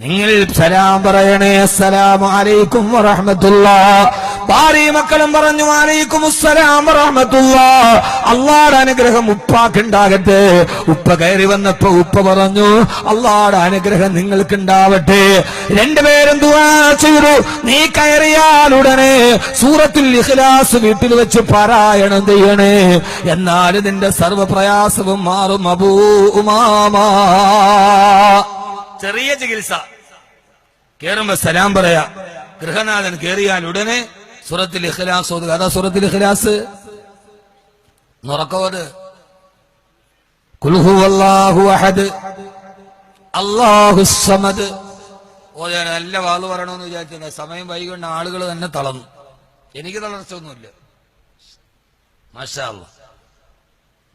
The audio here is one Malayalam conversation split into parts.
നിങ്ങൾ സലാം പറയണേ. അസ്സലാമു അലൈക്കും വറഹമത്തുള്ള. ഭാര്യയും മക്കളും പറഞ്ഞു അലൈക്കും അസ്സലാം വറഹ്മത്തുള്ളാ. അള്ളാടെ അനുഗ്രഹം ഉപ്പാക്കുണ്ടാകട്ടെ. ഉപ്പ കയറി വന്നപ്പോ ഉപ്പ പറഞ്ഞു അള്ളാടെ അനുഗ്രഹം നിങ്ങൾക്കുണ്ടാവട്ടെ. രണ്ടുപേരും ദുആ ചെയ്തു. നീ കയറിയാൽ ഉടനെ സൂറത്തുൽ ഇഖ്ലാസ് വീട്ടിൽ വെച്ച് പാരായണം ചെയ്യണേ. എന്നാൽ നിന്റെ സർവപ്രയാസവും മാറും അബൂ ഉമാമാ. ചെറിയ ചികിത്സ. കേറുമ്പോ സലാം പറയാ. ഗൃഹനാഥൻ കേറിയാൽ ഉടനെ സുറത്തിൽ ഇഖ്ലാസ് ഓതുക. അതാ സുറത്തിൽ ഇഖ്ലാസ്. നുറക്കോത് അഹദ്. നല്ല വാൾ പറയണമെന്ന് വിചാരിച്ചു സമയം വൈകൊണ്ട് ആളുകൾ തന്നെ തളർന്നു. എനിക്ക് തളർച്ച ഒന്നുമില്ല മാഷാ.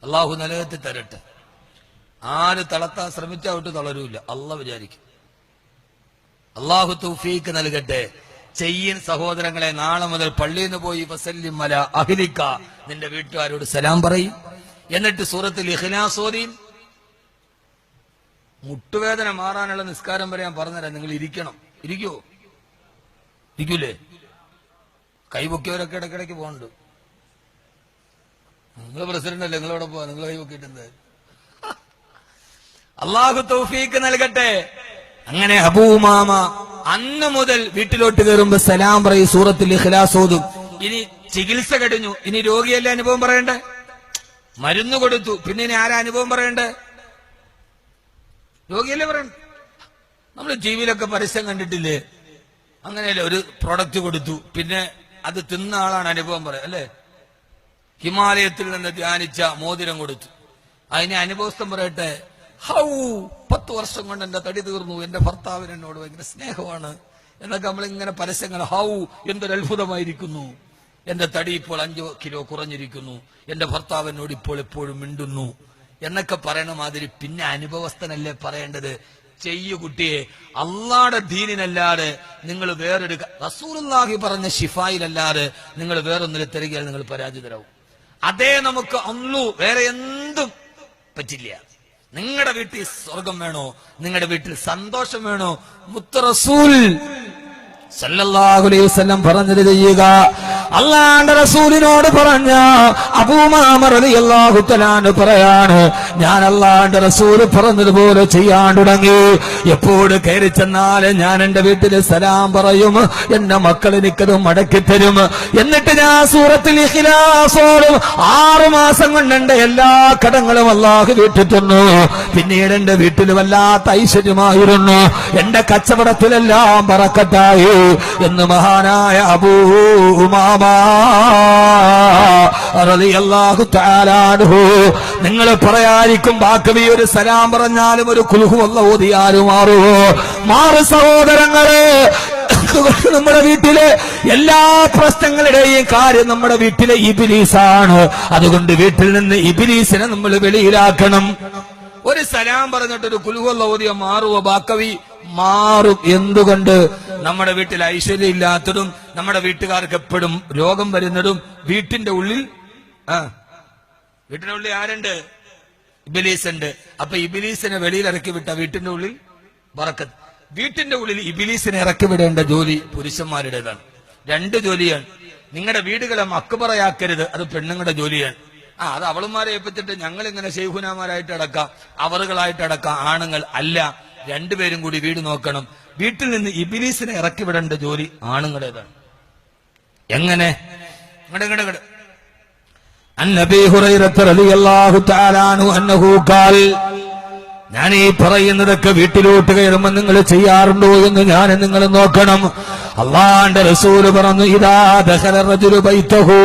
അള്ളാഹു നിലനിർത്തി തരട്ടെ. ആര് തളർത്താൻ ശ്രമിച്ചാൽ വിട്ട് തളരൂല്ല. അല്ല വിചാരിക്കും. അള്ളാഹു തൗഫീക്ക് നൽകട്ടെ. ചെയ്യൻ സഹോദരങ്ങളെ നാളെ മുതൽ പള്ളിയിൽ നിന്ന് പോയി വസല്ലിം മല അഹിലിക്ക. നിന്റെ വീട്ടുകാരോട് സലാം പറയും. എന്നിട്ട് സൂറത്തിൽ ഇഖ്ലാസോദീൻ മുട്ടുവേദന മാറാനുള്ള നിസ്കാരം വരെ ഞാൻ പറഞ്ഞുതരാം. നിങ്ങൾ ഇരിക്കണം. ഇരിക്കുവോ? ഇരിക്കൂലേ? കൈപൊക്കിയവരൊക്കെ ഇടയ്ക്കിടയ്ക്ക് പോകുന്നുണ്ട് നിങ്ങൾ പ്രസിഡന്റ് അല്ലേ? നിങ്ങളവിടെ പോവാ? നിങ്ങൾ കൈപൊക്കിയിട്ടുണ്ട് അള്ളാഹു തൗഫീക്ക് നൽകട്ടെ. അങ്ങനെ അബൂമാമ അന്ന് മുതൽ വീട്ടിലോട്ട് കയറുമ്പോ സലാം പറയും സൂറത്തിൽ ഇഖ്ലാസ് ഇനി ചികിത്സ കഴിഞ്ഞു. ഇനി രോഗിയല്ല അനുഭവം പറയണ്ടേ? മരുന്ന് കൊടുത്തു. പിന്നെ ഇനി ആരാ അനുഭവം പറയണ്ടേ? രോഗിയല്ലേ പറയണ്ട? നമ്മൾ ടി വിയിലൊക്കെ പരസ്യം കണ്ടിട്ടില്ലേ? അങ്ങനെയല്ലേ ഒരു പ്രൊഡക്റ്റ് കൊടുത്തു. പിന്നെ അത് തിന്ന ആളാണ് അനുഭവം പറയാം അല്ലേ? ഹിമാലയത്തിൽ നിന്ന് ധ്യാനിച്ച മോതിരം കൊടുത്തു. അതിനെ അനുഭവസ്ഥം പറയട്ടെ. ഹൗ പത്ത് വർഷം കൊണ്ട് എന്റെ തടി തീർന്നു. എന്റെ ഭർത്താവിന് എന്നോട് ഭയങ്കര സ്നേഹമാണ്. എന്നൊക്കെ നമ്മളിങ്ങനെ പരസ്യങ്ങൾ ഹൗ എന്തൊരു അത്ഭുതമായിരിക്കുന്നു. എന്റെ തടി ഇപ്പോൾ അഞ്ചു കിലോ കുറഞ്ഞിരിക്കുന്നു. എന്റെ ഭർത്താവ് എന്നോട് ഇപ്പോൾ എപ്പോഴും മിണ്ടുന്നു. എന്നൊക്കെ പറയണ മാതിരി പിന്നെ അനുഭവസ്ഥനല്ലേ പറയേണ്ടത്? ചെയ്യു കുട്ടിയെ. അള്ളാടെ ദീനിനല്ലാതെ നിങ്ങൾ വേറൊരു റസൂലുള്ളാഹി പറഞ്ഞ ഷിഫായിലല്ലാതെ നിങ്ങൾ വേറൊന്നിൽ തരികയാൽ നിങ്ങൾ പരാജിതരാവും. അതേ നമുക്ക് അന്നു വേറെ എന്തും പറ്റില്ല. നിങ്ങളുടെ വീട്ടിൽ സ്വർഗം വേണോ? നിങ്ങളുടെ വീട്ടിൽ സന്തോഷം വേണോ? മുത്തറസൂൽ. സല്ലല്ലാഹു അലൈഹി വസല്ലം പറഞ്ഞത് ചെയ്യുക. അള്ളാന്റെ റസൂലിനോട് പറഞ്ഞ തആല പറയാണ് ഞാൻ അല്ലാണ്ട് റസൂൽ പറഞ്ഞതുപോലെ ചെയ്യാൻ തുടങ്ങി. എപ്പോഴും കയറി ചെന്നാൽ ഞാൻ എന്റെ വീട്ടിൽ സലാം പറയും. എന്റെ മക്കൾ എനിക്കത് മടക്കി തരും. എന്നിട്ട് ഞാൻ സൂറത്തിൽ ആറു മാസം കൊണ്ട് എന്റെ എല്ലാ കടങ്ങളും അല്ലാഹു വീട്ടിൽ തന്നു. പിന്നീട് എന്റെ വീട്ടിൽ വല്ലാത്ത ഐശ്വര്യമായിരുന്നു. എന്റെ കച്ചവടത്തിലെല്ലാം പറക്കട്ടായി എന്ന് മഹാനായ അബൂ നിങ്ങൾ റളിയല്ലാഹു അൻഹു ബാക്കി ഒരു സലാം പറഞ്ഞാലും ഒരു കുൽഹു അല്ല ഓതിയാലും മാറുമോ മാറു സഹോദരങ്ങളെ നമ്മുടെ വീട്ടിലെ എല്ലാ പ്രശ്നങ്ങളുടെയും കാര്യം നമ്മുടെ വീട്ടിലെ ഇബിലീസാണ്. അതുകൊണ്ട് വീട്ടിൽ നിന്ന് ഇബിലീസിനെ നമ്മൾ വെളിയിലാക്കണം. ഒരു സലാം പറഞ്ഞിട്ട് ഒരു കുലുകൊള്ള ഓതിയ മാറുവോ? ബാക്കവി മാറും. എന്തുകൊണ്ട്? നമ്മുടെ വീട്ടിൽ ഐശ്വര്യം ഇല്ലാത്തതും നമ്മുടെ വീട്ടുകാർക്ക് എപ്പോഴും രോഗം വരുന്നതും വീട്ടിന്റെ ഉള്ളിൽ ആ വീട്ടിന്റെ ഉള്ളിൽ ആരുണ്ട്? ഇബിലീസ് ഉണ്ട് അപ്പൊ ഇബിലീസിനെ വെളിയിൽ ഇറക്കി വിട്ട വീട്ടിന്റെ ഉള്ളിൽ? വറക്കത്ത്. വീട്ടിന്റെ ഉള്ളിൽ ഇബിലീസിനെ ഇറക്കി വിടേണ്ട ജോലി പുരുഷന്മാരുടേതാണ്. രണ്ട് ജോലിയാണ്. നിങ്ങളുടെ വീടുകളെ മക്കുപറയാക്കരുത് അത് പെണ്ണുങ്ങളുടെ ജോലിയാണ്. ആ അത് അവളുമാരെ ഏൽപ്പിച്ചിട്ട് ഞങ്ങൾ ഇങ്ങനെ ഷെയ്ഹുനാമാരായിട്ട് അടക്കാം അവറുകളായിട്ട് അടക്കാം ആണുങ്ങൾ അല്ല. രണ്ടുപേരും കൂടി വീട് നോക്കണം. വീട്ടിൽ നിന്ന് ഇബിലീസിനെ ഇറക്കി വിടേണ്ട ജോലി ആണുങ്ങളുടേതാണ്. എങ്ങനെ? ഇങ്ങടെ ഇങ്ങടെ ഇങ്ങട്. ഞാൻ ഈ പറയുന്നതൊക്കെ വീട്ടിലോട്ട് കയറുമ്പോ നിങ്ങൾ ചെയ്യാറുണ്ടോ എന്ന് ഞാൻ നിങ്ങൾ നോക്കണം. അള്ളാന്റെ റസൂൽ പറഞ്ഞു ഇതാ ബൈത്തഹു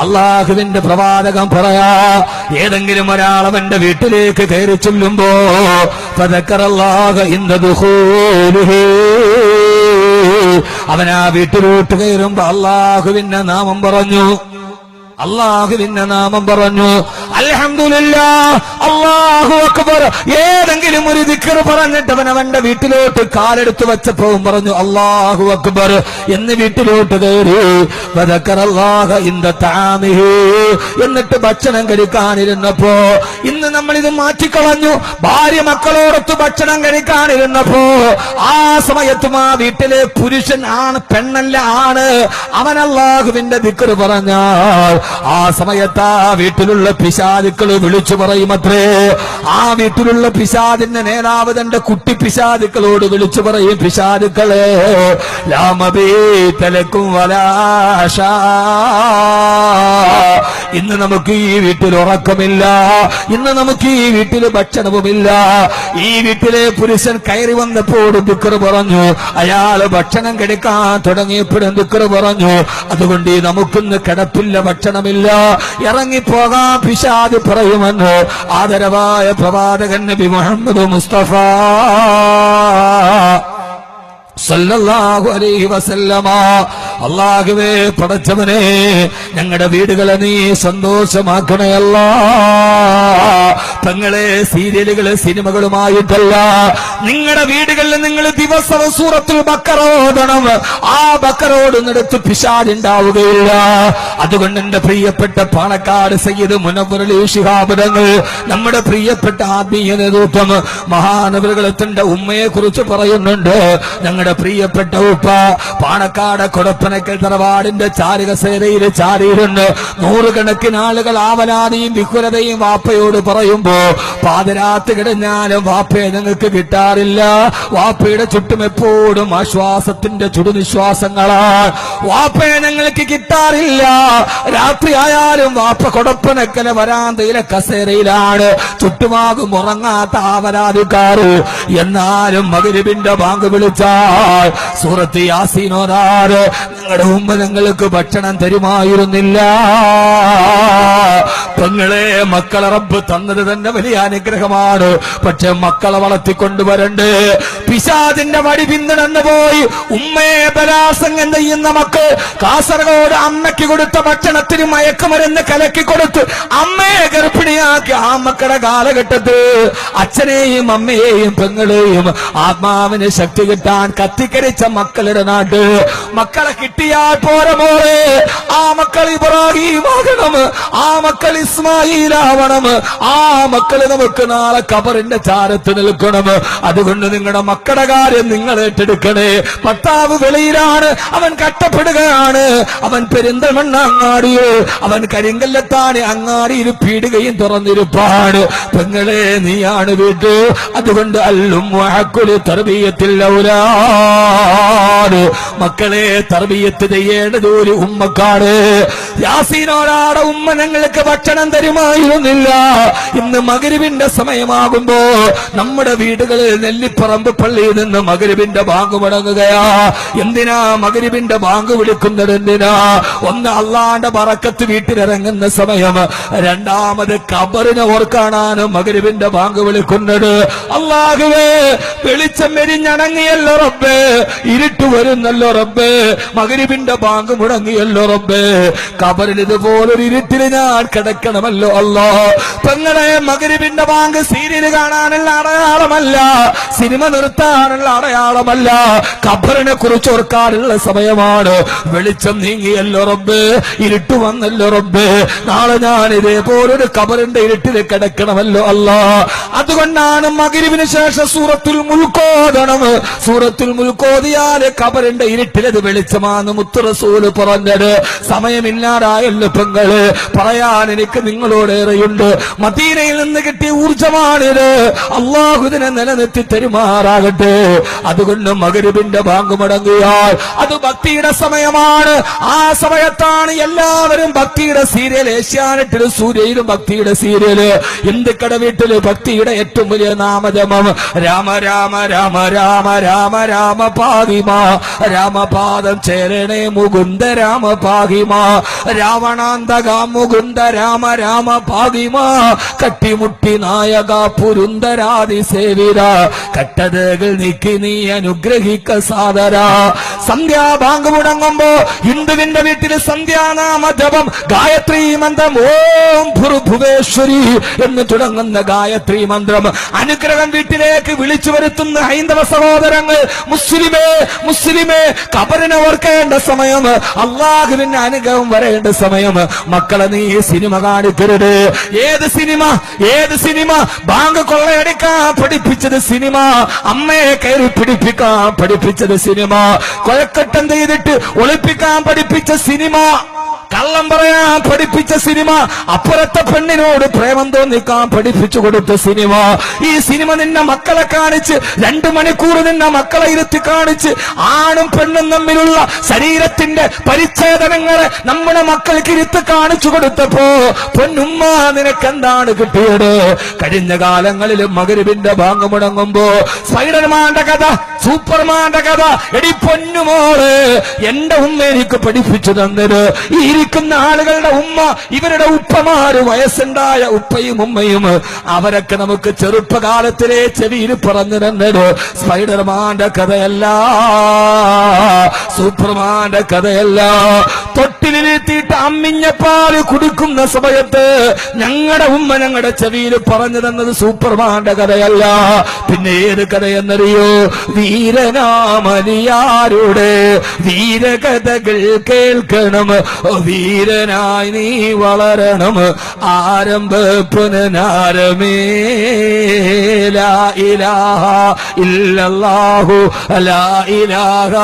അള്ളാഹുവിന്റെ പ്രവാചകം പറയാ ഏതെങ്കിലും ഒരാൾ അവന്റെ വീട്ടിലേക്ക് കയറി ചൊല്ലുമ്പോ അവനാ വീട്ടിലോട്ട് കയറുമ്പോ അള്ളാഹുവിന്റെ നാമം പറഞ്ഞു. അള്ളാഹുവിന്റെ നാമം പറഞ്ഞു. അല്ലാഹു അക്ബർ. ഏതെങ്കിലും ഒരു ദിക്കർ പറഞ്ഞിട്ട് അവൻ അവന്റെ വീട്ടിലോട്ട് കാലെടുത്ത് വെച്ചപ്പോ പറഞ്ഞു അള്ളാഹു അക്ബർ. എന്ന് വീട്ടിലോട്ട് കയറി. എന്നിട്ട് ഭക്ഷണം കഴിക്കാനിരുന്നപ്പോ ഇന്ന് നമ്മൾ ഇത് മാറ്റിക്കളഞ്ഞു. ഭാര്യ മക്കളോടൊത്ത് ഭക്ഷണം കഴിക്കാനിരുന്നപ്പോ ആ സമയത്തും ആ വീട്ടിലെ പുരുഷൻ ആണ് പെണ്ണല്ല ആണ്. അവൻ അള്ളാഹുവിന്റെ ദിക്കറ് പറഞ്ഞാൽ ആ സമയത്ത് ആ വീട്ടിലുള്ള പിശാചുക്കൾ വിളിച്ചു പറയുമത്രേ ആ വീട്ടിലുള്ള പിശാദിന്റെ നേതാവ് തന്റെ കുട്ടി പിശാദുക്കളോട് വിളിച്ചു പറയും പിശാദുക്കളെ രാമബീത്തലക്കും വലാശ. ഇന്ന് നമുക്ക് ഈ വീട്ടിൽ ഉറക്കമില്ല ഇന്ന് നമുക്ക് ഈ വീട്ടിൽ ഭക്ഷണവുമില്ല. ഈ വീട്ടിലെ പുരുഷൻ കയറി വന്നപ്പോൾ ദുഃഖർ പറഞ്ഞു അയാൾ ഭക്ഷണം കഴിക്കാൻ തുടങ്ങിയപ്പോഴും ദുഃഖർ പറഞ്ഞു അതുകൊണ്ട് നമുക്കിന്ന് കിടപ്പില്ല ഭക്ഷണമില്ല. ഇറങ്ങിപ്പോകാൻ പിശാദ് പറയുമെന്ന് ആദരവായ പ്രവാചകൻ നബി മുഹമ്മദ് മുസ്തഫ സല്ലല്ലാഹു അലൈഹി വസല്ലമ അള്ളാഹുവേ പടച്ചവനെ ഞങ്ങളുടെ വീടുകളെ നീ സന്തോഷമാക്കണേ അല്ല തങ്ങളെ സീരിയലുകൾ സിനിമകളുമായിട്ടല്ല. നിങ്ങളുടെ വീടുകളിൽ നിങ്ങൾ ദിവസവും സൂറത്തിൽ ബക്കറോടണം ആ ബക്കറോടുന്നിടത്ത് പിശാലുണ്ടാവുകയില്ല അതുകൊണ്ട് എന്റെ പ്രിയപ്പെട്ട പാണക്കാട് സയ്യിദ് മുനവറലി ശിഹാബുരങ്ങൾ നമ്മുടെ പ്രിയപ്പെട്ട ആത്മീയ നേതൃത്വം മഹാനവറുകളെ ഉമ്മയെ കുറിച്ച് പറയുന്നുണ്ട്. ഞങ്ങളുടെ പ്രിയപ്പെട്ട ഉപ്പ പാണക്കാട് കൊടപ്പനക്കൽ തറവാടിന്റെ ചാരികസേരയിൽ ചാരിയിരുന്നു നൂറുകണക്കിന് ആളുകൾ ആവലാതിയും വിഹുലതയും വാപ്പയോട് പറയുമ്പോ പാതിരാത്ത് കിടഞ്ഞാലും വാപ്പയെ ഞങ്ങൾക്ക് കിട്ടാറില്ല. വാപ്പയുടെ ചുറ്റും എപ്പോഴും ആശ്വാസത്തിന്റെ ചുടുനിശ്വാസങ്ങളാണ്. വാപ്പയെ ഞങ്ങൾക്ക് കിട്ടാറില്ല. രാത്രി ആയാലും വാപ്പ കൊടപ്പനക്കല വരാന്തയിലെ കസേരയിലാണ്. ചുറ്റുമാകും ഉറങ്ങാത്ത ആവരാതിക്കാറ് എന്നാലും മകരുവിന്റെ ബാങ്ക് വിളിച്ചാൽ സൂറത്ത് യാസീനോദാറ് നിങ്ങളുടെ മുമ്പ് നിങ്ങൾക്ക് ഭക്ഷണം തരുമായിരുന്നില്ല. പെങ്ങളെ മക്കളെ റബ്ബ് തന്നത് തന്നെ വലിയ അനുഗ്രഹമാണ്. പക്ഷെ മക്കളെ വളർത്തിക്കൊണ്ടുവരണ്ട്. പിശാദിന്റെ വടി പിന്തുടർന്നു പോയി. ഉമ്മയെ ബലാസംഗം ചെയ്യുന്ന മക്കൾ കാസർഗോഡ് അമ്മയ്ക്ക് കൊടുത്ത ഭക്ഷണത്തിന് മയക്കുമരുന്ന് കലക്കി കൊടുത്ത് അമ്മയെ ഗർഭിണിയാക്കി. ആ മക്കളുടെ കാലഘട്ടത്ത് അച്ഛനെയും അമ്മയെയും പെങ്ങളെയും ആത്മാവിന് ശക്തി കിട്ടാൻ കത്തിക്കരിച്ച മക്കളുടെ നാട്ട് മക്കളെ കിട്ടിയാൽ പോരെ മോളെ. ആ മക്കൾ ഇബ്രാഹിം ആകണം. ആ മക്കൾ ഇസ്മായിലാവണം ആ മക്കൾ നമുക്ക് നാളെ കബറിന്റെ ചാരത്ത് നിൽക്കണം. അതുകൊണ്ട് നിങ്ങളുടെ മക്കളുടെ കാര്യം നിങ്ങൾ ഏറ്റെടുക്കണേ. ഭർത്താവ് വെളിയിലാണ്. അവൻ കട്ടപ്പെടുകയാണ് അവൻ പെരിന്തൽമണ്ണ അങ്ങാടിയോ അവൻ കരിങ്കല്ലത്താണ് അങ്ങാടിയിൽ പീടുകയും തുറന്നിരുപ്പാണ്. പെങ്ങളെ നീയാണ് വീട്ടു. അതുകൊണ്ട് അല്ലും മക്കളെ തർബീയത്തിൽ മക്കളെ തർബീയത്ത് ചെയ്യേണ്ടത് ഒരു ഉമ്മക്കാണ്. യാസീനോടാടെ ഉമ്മ ഞങ്ങൾക്ക് ഭക്ഷണം തരുമായിരുന്നില്ല. ഇന്ന് മകരുവിന്റെ സമയമാകുമ്പോ നമ്മുടെ വീടുകളിൽ നെല്ലിപ്പറമ്പ് പള്ളിയിൽ നിന്ന് മകരുവിന്റെ ബാങ്ക് മുടങ്ങുകയാ. എന്തിനാ മകരുവിന്റെ ബാങ്ക് വിളിക്കുന്നത് എന്തിനാ? ഒന്ന് അള്ളാന്റെ പറക്കത്ത് വീട്ടിലിറങ്ങുന്ന സമയം രണ്ടാമത് കബറിനെ ഓർക്കാനാണ് മകരുവിന്റെ ബാങ്ക് വിളിക്കുന്നത്. അള്ളാഹുവേ വെളിച്ചം മെരിഞ്ഞണങ്ങിയല്ലോ റബ്ബേ ഇരുട്ട് വരുന്നല്ലോ റബ്ബേ. മകരിവിന്റെ ബാങ്ക് മുടങ്ങിയല്ലോ റബ്ബേ. കബറിൽ ഇതുപോലൊരു ഇരുട്ടിൽ ഞാൻ കിടക്കണമല്ലോ അല്ലോ പെങ്ങളെ മകരിവിന്റെ ബാങ്ക് സീരിയൽ കാണാനുള്ള അടയാളമല്ല. സിനിമ നിർത്താനുള്ള അടയാളമല്ല. കബറിനെ കുറിച്ച് ഓർക്കാനുള്ള സമയമാണ്. വെളിച്ചം നീങ്ങിയല്ലോ റബ്ബ്. ഇരുട്ട് വന്നല്ലോ റബ്ബ്. നാളെ ഞാൻ ഇതേപോലൊരു കബറിന്റെ ഇരുട്ടിൽ കിടക്കണമല്ലോ അല്ല അതുകൊണ്ടാണ് മകരിവിന് ശേഷം സൂറത്തുൽ മുൾക്കോതണം സൂറത്തുൽ മുൾക്കോതിയാൽ കബറിന്റെ ഇരുട്ടിൽ അത് വെളിച്ചമാന്ന് മുത്തുറസൂൽ പറഞ്ഞത്. സമയമില്ലാതായല്ലോ പെങ്ങൾ. പറയാൻ എനിക്ക് നിങ്ങളോടേറെയുണ്ട്. മദീനയിൽ നിന്ന് കിട്ടിയ ഊർജമാണിത്. അള്ളാഹുദിനെ നിലനിർത്തി തരുമാറാകട്ടെ. അതുകൊണ്ട് മകരുവിന്റെ ബാങ്ക് മടങ്ങിയാൽ അത് ഭക്തിയുടെ സമയമാണ്. ആ സമയത്താണ് എല്ലാവരും ഭക്തിയുടെ സീരിയൽ ഏഷ്യാനെട്ടിൽ സൂര്യയിലും ഭക്തിയുടെ സീരിയൽ. ഹിന്ദുക്കട വീട്ടിൽ ഭക്തിയുടെ ഏറ്റവും വലിയ നാമജമം രാമ രാമ രാമ രാമ രാമ രാമ പാതിമ. രാമപാദം ചേരണേ മുകുന്ദ രാമ പാഹിമ രാവണാന്തക മുകുന്ദ രാമ രാമ പാഹിമ കട്ടിമുട്ടി നായക പുരുന്ദരാതി സേവിത. കട്ടതകൾ നീക്കി നീ അനുഗ്രഹിക്ക സാദര. സന്ധ്യാഭാങ്ക് മുടങ്ങുമ്പോ ഹിന്ദുവിന്റെ വീട്ടിൽ സന്ധ്യാനാമ ജപം. ഗായത്രി മന്ത്രം ഓം ഭുർഭുവേശ്വരി എന്ന് തുടങ്ങുന്ന ഗായത്രി മന്ത്രം. അനുഗ്രഹം വീട്ടിലേക്ക് വിളിച്ചു വരുത്തുന്ന ഹൈന്ദവ സഹോദരങ്ങൾ മുസ്ലിമേ മുസ്ലിമേ കബറിനെ ഓർക്കേണ്ട സമയം അള്ളാഹുവിന്റെ അനുഗ്രഹം വരേണ്ട സമയം. മക്കളെ നീ സിനിമ കാണിക്കരുത്. ഏത് സിനിമ? ഏത് സിനിമ? ബാങ്ക് കൊള്ളയടിക്കാൻ പഠിപ്പിച്ചത് സിനിമ. അമ്മയെ കയറി പിടിപ്പിക്കാൻ പഠിപ്പിച്ചത് സിനിമ. കൊലക്കെട്ടം ചെയ്തിട്ട് ഒളിപ്പിക്കാൻ പഠിപ്പിച്ച സിനിമ. കള്ളം പറയാൻ പഠിപ്പിച്ച സിനിമ അപ്പുറത്തെ പെണ്ണിനോട് പ്രേമം തോന്നിക്കാൻ പഠിപ്പിച്ചു കൊടുത്ത സിനിമ. ഈ സിനിമ നിന്നെ മക്കളെ കാണിച്ച് രണ്ടു മണിക്കൂർ നിന്നെ മക്കളെ ഇരുത്തി കാണിച്ച് ആണും പെണ്ണും തമ്മിലുള്ള ശരീരത്തിന്റെ പരിച്ഛേദനങ്ങളെ നമ്മുടെ മക്കൾക്ക് ഇരുത്ത് കാണിച്ചു കൊടുത്തപ്പോ പൊന്നുമ്മ നിനക്ക് എന്താണ് കിട്ടിയത്? കഴിഞ്ഞ കാലങ്ങളിൽ മകരുവിന്റെ ഭാഗം മുടങ്ങുമ്പോ സ്പൈഡർമാന്റെ കഥ സൂപ്പർമാന്റെ കഥ. എടി പൊന്നുമോൾ എന്റെ ഉമ്മ എനിക്ക് പഠിപ്പിച്ചു തന്നത്. ഈ ഇരിക്കുന്ന ആളുകളുടെ ഉമ്മ ഇവരുടെ ഉപ്പമാര് വയസ്സുണ്ടായ ഉപ്പയും ഉമ്മയും. അവരൊക്കെ നമുക്ക് ചെറുപ്പകാലത്തിലെ ചെവിയിൽ പറഞ്ഞു തന്നത്. സ്പൈഡർമാന്റെ കഥയല്ല സൂപ്പർമാന്റെ കഥയല്ല. തൊട്ടിലിരുത്തിയിട്ട് അമ്മിഞ്ഞപ്പാൽ കുടിക്കുന്ന സമയത്ത് ഞങ്ങളുടെ ഉമ്മ ഞങ്ങളുടെ ചെവിയിൽ പറഞ്ഞു തന്നത് സൂപ്പർമാന്റെ കഥയല്ല. പിന്നെ ഏത് കഥയെന്നറിയോ? വീരനാമലിയാരുടെ വീരകഥകൾ കേൾക്കണം. വീരനായി നീ വളരണം. ആരംഭ പുനനാരമേ ലാ ഇലാഹ ഇല്ലല്ലാഹു ലാ ഇലാഹ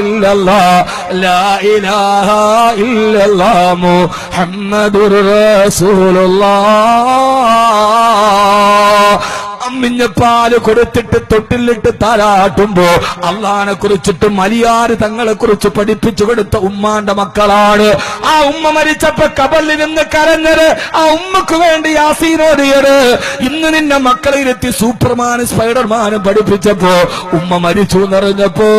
ഇല്ലല്ലാ ലാ ഇലാഹ ഇല്ലല്ലാ മുഹമ്മദുർ റസൂലുള്ളാഹ് അമ്മിഞ്ഞപ്പാൽ കൊടുത്തിട്ട് തൊട്ടിലിട്ട് താരാട്ടുമ്പോ അള്ളഹാനെ കുറിച്ചിട്ട് മലിയാർ തങ്ങളെ കുറിച്ച് പഠിപ്പിച്ചു കൊടുത്ത ഉമ്മാന്റെ മക്കളാണ്. ആ ഉമ്മ മരിച്ചപ്പോ കബലിൽ നിന്ന് കരഞ്ഞത്. ആ ഉമ്മക്ക് വേണ്ടി യാസീനോദിയത് ഇന്ന് നിന്നെ മക്കളെ ഇരുത്തി സൂപ്പർമാനും സ്പൈഡർമാനും പഠിപ്പിച്ചപ്പോ ഉമ്മ മരിച്ചു എന്നറിഞ്ഞപ്പോ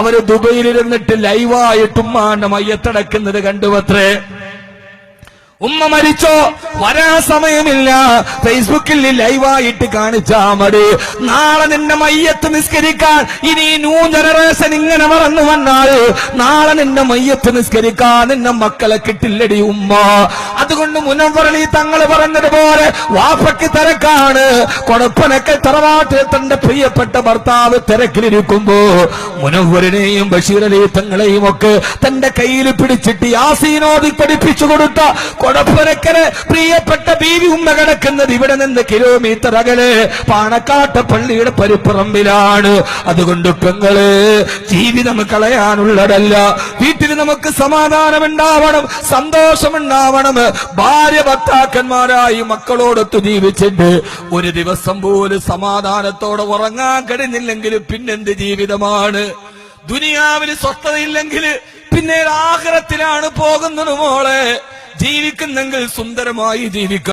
അവർ ദുബൈയിലിരുന്നിട്ട് ലൈവായിട്ട് ഉമ്മാന്റെ മയ്യത്തടക്കുന്നത് കണ്ടുവത്രേ. ഉമ്മ മരിച്ചോ? വരാൻ സമയമില്ല. ഫേസ്ബുക്കിൽ ലൈവായിട്ട് കാണിച്ചാ മതി. നാളെ നിന്റെ മയ്യത്ത് നിസ്കരിക്കാൻ ഇനി ന്യൂ ജനറേഷൻ ഇങ്ങനെ വളർന്നു വന്നാൽ നാളെ നിന്റെ മയ്യത്ത് നിസ്കരിക്കാൻ നിന്റെ മക്കളെ കിട്ടില്ലടി ഉമ്മ. അതുകൊണ്ട് മുനവറളി തങ്ങൾ പറഞ്ഞതുപോലെ വാപ്പയ്ക്ക് തിരക്കാണ്. കൊടപ്പനൊക്കെ തറവാട്ടിൽ തന്റെ പ്രിയപ്പെട്ട ഭർത്താവ് തിരക്കിലിരിക്കുമ്പോ മുനവറിനെയും ബഷീർ അലി തങ്ങളെയും ഒക്കെ തന്റെ കയ്യിൽ പിടിച്ചിട്ട് യാസീനോദി പഠിപ്പിച്ചു കൊടുത്ത കൊടപ്പനക്കന് പ്രിയപ്പെട്ട ബീവി ഉമ്മ കിടക്കുന്നത് ഇവിടെ നിന്ന് കിലോമീറ്റർ അകലെ പാണക്കാട്ട പള്ളിയുടെ പരിപ്പറമ്പിലാണ്. അതുകൊണ്ട് പെങ്ങൾ ജീവിതം കളയാനുള്ളതല്ല. വീട്ടിൽ നമുക്ക് സമാധാനം ഉണ്ടാവണം സന്തോഷം ഉണ്ടാവണം ഭാര്യ ഭർത്താക്കന്മാരായി മക്കളോടൊത്ത് ജീവിച്ചിട്ട് ഒരു ദിവസം പോലും സമാധാനത്തോടെ ഉറങ്ങാൻ കഴിഞ്ഞില്ലെങ്കിൽ പിന്നെന്ത് ജീവിതമാണ്? ദുനിയാവിന് സ്വസ്ഥതയില്ലെങ്കിൽ പിന്നെ ആഗ്രഹത്തിലാണ് പോകുന്നത് മോളെ. ജീവിക്കുന്നെങ്കിൽ സുന്ദരമായി ജീവിക്കാം